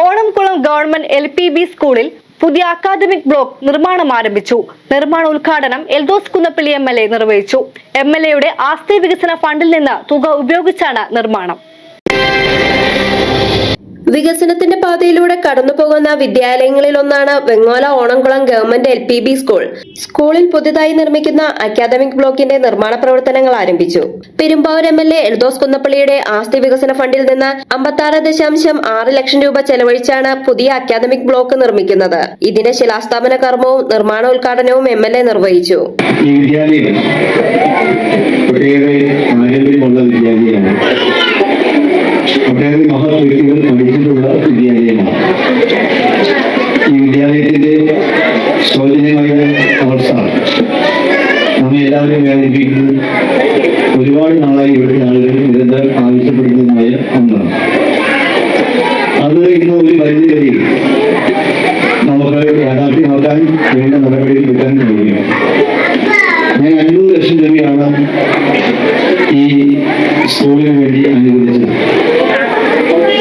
Onamkulam government L P B സ്കൂളിൽ പുതിയ academic block നിർമ്മാണം ആരംഭിച്ചു. നിർമ്മാണ ഉദ്ഘാടനം Eldhose Kunnappilly M L A നിർവഹിച്ചു. എം എൽ എയുടെ ആസ്തി വികസന ഫണ്ടിൽ നിന്ന് തുക ഉപയോഗിച്ചാണ് നിർമ്മാണം. വികസനത്തിന്റെ പാതയിലൂടെ കടന്നുപോകുന്ന വിദ്യാലയങ്ങളിലൊന്നാണ് Vengola Onamkulam government L P B school. സ്കൂളിൽ പുതുതായി നിർമ്മിക്കുന്ന അക്കാദമിക് ബ്ലോക്കിന്റെ നിർമ്മാണ പ്രവർത്തനങ്ങൾ ആരംഭിച്ചു. Perumbavoor M L A Eldhose കുന്നപ്പള്ളിയുടെ ആസ്തി വികസന ഫണ്ടിൽ നിന്ന് അമ്പത്താറ് ദശാംശം ആറ് ലക്ഷം രൂപ ചെലവഴിച്ചാണ് പുതിയ അക്കാദമിക് ബ്ലോക്ക് നിർമ്മിക്കുന്നത്. ഇതിന്റെ ശിലാസ്ഥാപന കർമ്മവും നിർമ്മാണോദ്ഘാടനവും എം എൽ എ നിർവഹിച്ചു. ഒട്ടേറെ മഹത് വ്യക്തികൾ പഠിച്ചിട്ടുള്ള വിദ്യാലയമാണ്. ഈ വിദ്യാലയത്തിന്റെ ശോചനീയമായ അവസ്ഥ. നമ്മെ എല്ലാവരും വേദനിപ്പിക്കുന്നത് ഒരുപാട് നാളായി ഇവിടെ ആളുകൾ നിരന്തരം ആവശ്യപ്പെടുന്നതുമായ ഒന്നാണ്. അത് ഇന്ന് ഒരു പരിധി വരെ നമുക്ക് യാഥാർത്ഥ്യമാക്കാൻ വേണ്ട നടപടികൾ എടുക്കാൻ കഴിയും ഞാൻ അഞ്ഞൂറ് ലക്ഷം രൂപയാണ് ഈ സ്കൂളിന് വേണ്ടി അനുവദിച്ചത്.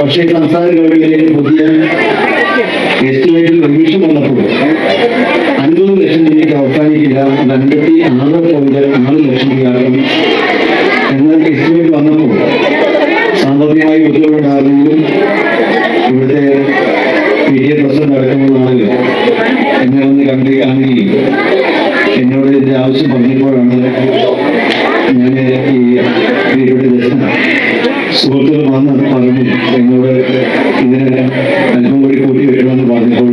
പക്ഷേ സംസ്ഥാന ഗവൺമെന്റിലെ പുതിയ എസ്റ്റിമേറ്റിൽ റിവിഷൻ വന്നപ്പോൾ അൻപത് ലക്ഷം രൂപയ്ക്ക് അവസാനിക്കില്ല രണ്ടത്തി ആറ് പോയിന്റ് ആറ് ലക്ഷം രൂപയാകും എന്നാൽ എസ്റ്റിമേറ്റ് വന്നപ്പോൾ സാമ്പത്തികമായി ബുദ്ധിമുട്ടാണെങ്കിലും ഇവിടുത്തെ പി പ്രശ്നം അടക്കമുള്ള എന്നെ ഒന്ന് കണ്ട് കാണുകയും എന്നോട് ഇതിന്റെ ആവശ്യം പറഞ്ഞപ്പോഴാണ് ഞാൻ ഈ വീടിന്റെ ദർശനം സുഹൃത്തുക്കൾ വന്ന് പറഞ്ഞു എന്നോട് ഇതിനെല്ലാം അല്പം കൂടി കൂട്ടി വരുമെന്ന് പറഞ്ഞപ്പോൾ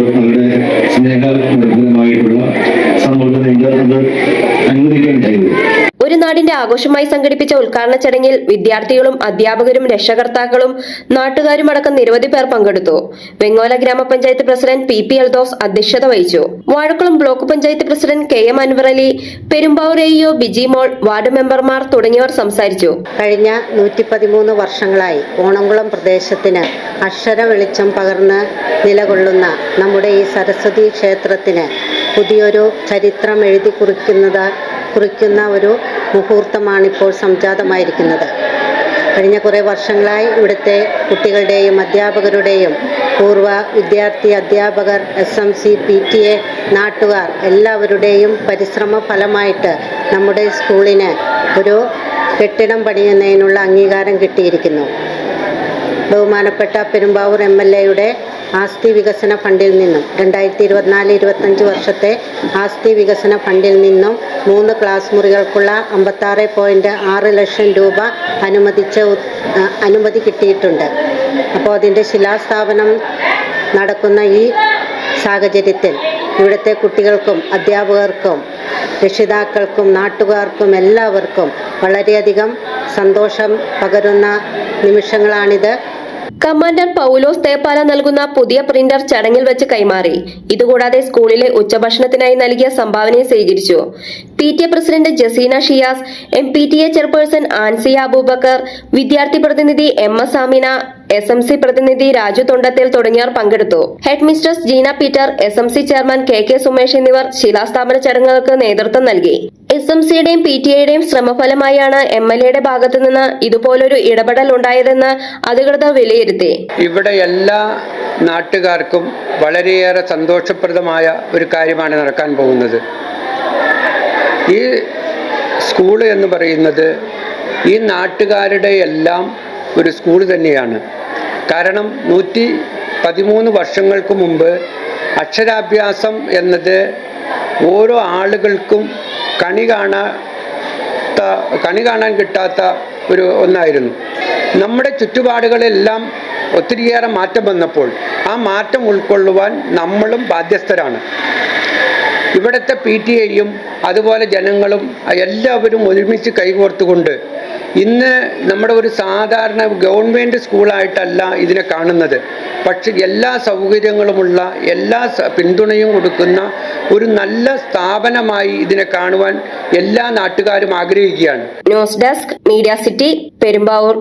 ഒരു ആഘോഷമായി സംഘടിപ്പിച്ച ഉദ്ഘാടന ചടങ്ങിൽ വിദ്യാർത്ഥികളും അധ്യാപകരും രക്ഷകർത്താക്കളും നാട്ടുകാരും അടക്കം നിരവധി പേർ പങ്കെടുത്തു. വെങ്ങോല ഗ്രാമപഞ്ചായത്ത് പ്രസിഡന്റ് പി പി എൽദോസ് അധ്യക്ഷത വഹിച്ചു. Vazhakulam block panchayat president K M Anwar Ali Perumbavoor A Bijimol ward മെമ്പർമാർ തുടങ്ങിയവർ സംസാരിച്ചു. കഴിഞ്ഞ നൂറ്റി പതിമൂന്ന് വർഷങ്ങളായി ഓണംകുളം പ്രദേശത്തിന് അക്ഷര വെളിച്ചം പകർന്ന് നിലകൊള്ളുന്ന നമ്മുടെ ഈ സരസ്വതി ക്ഷേത്രത്തിന് പുതിയൊരു ചരിത്രം എഴുതി കുറിക്കുന്നത് കുറിക്കുന്ന ഒരു മുഹൂർത്തമാണിപ്പോൾ സംജാതമായിരിക്കുന്നത്. കഴിഞ്ഞ കുറേ വർഷങ്ങളായി ഇവിടുത്തെ കുട്ടികളുടെയും അധ്യാപകരുടെയും പൂർവ വിദ്യാർത്ഥി അധ്യാപകർ S M C P T A നാട്ടുകാർ എല്ലാവരുടെയും പരിശ്രമ ഫലമായിട്ട് നമ്മുടെ സ്കൂളിന് ഒരു കെട്ടിടം പണിയുന്നതിനുള്ള അംഗീകാരം കിട്ടിയിരിക്കുന്നു. ബഹുമാനപ്പെട്ട പെരുമ്പാവൂർ എം എൽ എയുടെ ആസ്തി വികസന ഫണ്ടിൽ നിന്നും രണ്ടായിരത്തി ഇരുപത്തിനാല് ഇരുപത്തഞ്ച് വർഷത്തെ ആസ്തി വികസന ഫണ്ടിൽ നിന്നും മൂന്ന് ക്ലാസ് മുറികൾക്കുള്ള അമ്പത്താറ് പോയിന്റ് ആറ് ലക്ഷം രൂപ അനുമതിച്ച അനുമതി കിട്ടിയിട്ടുണ്ട്. അപ്പോൾ അതിന്റെ ശിലാസ്ഥാപനം നടക്കുന്ന ഈ സാഹചര്യത്തിൽ ഇവിടുത്തെ കുട്ടികൾക്കും അധ്യാപകർക്കും രക്ഷിതാക്കൾക്കും നാട്ടുകാർക്കും എല്ലാവർക്കും വളരെയധികം സന്തോഷം പകരുന്ന നിമിഷങ്ങളാണിത്. കമാൻഡർ പൗലോസ് തേപ്പാല നൽകുന്ന പുതിയ പ്രിന്റർ ചടങ്ങിൽ വെച്ച് കൈമാറി. ഇതുകൂടാതെ സ്കൂളിലെ ഉച്ചഭക്ഷണത്തിനായി നൽകിയ സംഭാവനയെ സ്വീകരിച്ചു. P T A president Jaseena Shiyas M P T A chairperson Ansiya Aboobacker വിദ്യാർത്ഥി പ്രതിനിധി M S Amina S M C പ്രതിനിധി രാജു തൊണ്ടത്തിൽ തുടങ്ങിയവർ പങ്കെടുത്തു. Head Jeena Peter S M C chairman K K Sumesh എന്നിവർ ശിലാസ്ഥാപന ചടങ്ങുകൾക്ക് നേതൃത്വം നൽകി. എസ് എം സിയുടെയും പി ടി എയുടെയും ശ്രമഫലമായാണ് എം എൽ എയുടെ ഭാഗത്തു നിന്ന് ഇതുപോലൊരു ഇടപെടൽ ഉണ്ടായതെന്ന് അധികൃതർ വിലയിരുത്തി. ഇവിടെ എല്ലാ നാട്ടുകാർക്കും വളരെയേറെ സന്തോഷപ്രദമായ ഒരു കാര്യമാണ് നടക്കാൻ പോകുന്നത്. ഈ സ്കൂൾ എന്ന് പറയുന്നത് ഈ നാട്ടുകാരുടെ എല്ലാം ഒരു സ്കൂൾ തന്നെയാണ്. കാരണം നൂറ്റി പതിമൂന്ന് വർഷങ്ങൾക്ക് മുമ്പ് അക്ഷരാഭ്യാസം എന്നത് ഓരോ ആളുകൾക്കും കണി കാണാത്ത കണി കാണാൻ കിട്ടാത്ത ഒരു ഒന്നായിരുന്നു. നമ്മുടെ ചുറ്റുപാടുകളെല്ലാം ഒത്തിരിയേറെ മാറ്റം വന്നപ്പോൾ ആ മാറ്റം ഉൾക്കൊള്ളുവാൻ നമ്മളും ബാധ്യസ്ഥരാണ്. ഇവിടുത്തെ പി ടി എയും അതുപോലെ ജനങ്ങളും എല്ലാവരും ഒരുമിച്ച് കൈകോർത്തുകൊണ്ട് ഇന്ന് നമ്മുടെ ഒരു സാധാരണ ഗവൺമെന്റ് സ്കൂളായിട്ടല്ല ഇതിനെ കാണുന്നത്. പക്ഷെ എല്ലാ സൗകര്യങ്ങളുമുള്ള എല്ലാ പിന്തുണയും കൊടുക്കുന്ന ഒരു നല്ല സ്ഥാപനമായി ഇതിനെ കാണുവാൻ എല്ലാ നാട്ടുകാരും ആഗ്രഹിക്കുകയാണ്. News desk media city Perumbavoor.